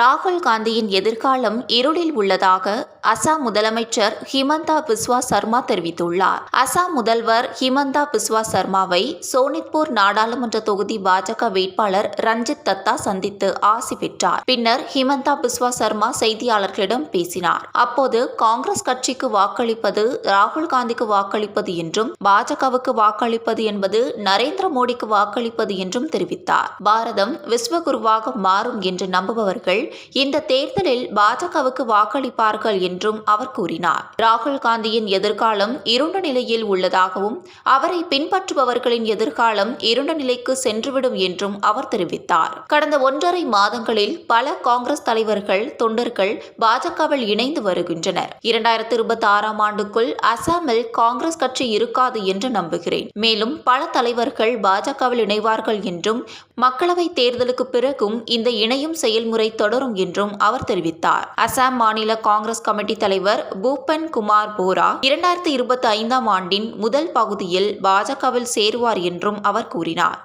ராகுல் காந்தியின் எதிர்காலம் இருளில் உள்ளதாக அசாம் முதலமைச்சர் ஹிமந்தா பிஸ்வா சர்மா தெரிவித்துள்ளார். அசாம் முதல்வர் ஹிமந்தா பிஸ்வா சர்மாவை சோனித்பூர் நாடாளுமன்ற தொகுதி பாஜக வேட்பாளர் ரஞ்சித் தத்தா சந்தித்து ஆசி பெற்றார். பின்னர் ஹிமந்தா பிஸ்வா சர்மா செய்தியாளர்களிடம் பேசினார். அப்போது காங்கிரஸ் கட்சிக்கு வாக்களிப்பது ராகுல் காந்திக்கு வாக்களிப்பது என்றும் பாஜகவுக்கு வாக்களிப்பது என்பது நரேந்திர மோடிக்கு வாக்களிப்பது என்றும் தெரிவித்தார். பாரதம் விஸ்வகுருவாக மாறும் என்று நம்புபவர்கள் இந்த தேர்தலில் பாஜகவுக்கு வாக்களிப்பார்கள் என்றும் அவர் கூறினார். ராகுல் காந்தியின் எதிர்காலம் இருண்ட நிலையில் உள்ளதாகவும் அவரை பின்பற்றுபவர்களின் எதிர்காலம் இருண்ட நிலைக்கு சென்றுவிடும் என்றும் அவர் தெரிவித்தார். கடந்த ஒன்றரை மாதங்களில் பல காங்கிரஸ் தலைவர்கள் தொண்டர்கள் பாஜகவில் இணைந்து வருகின்றனர். இரண்டாயிரத்தி இருபத்தி ஆறாம் ஆண்டுக்குள் அசாமில் காங்கிரஸ் கட்சி இருக்காது என்று நம்புகிறேன். மேலும் பல தலைவர்கள் பாஜகவில் இணைவார்கள் என்றும் மக்களவைத் தேர்தலுக்கு பிறகும் இந்த இணையும் செயல்முறை தொடரும் என்றும் அவர் தெரிவித்தார். அசாம் மாநில காங்கிரஸ் கமிட்டி தலைவர் பூபன் குமார் போரா இரண்டாயிரத்தி இருபத்தி ஐந்தாம் ஆண்டின் முதல் பகுதியில் பாஜகவில் சேருவார் என்றும் அவர் கூறினார்.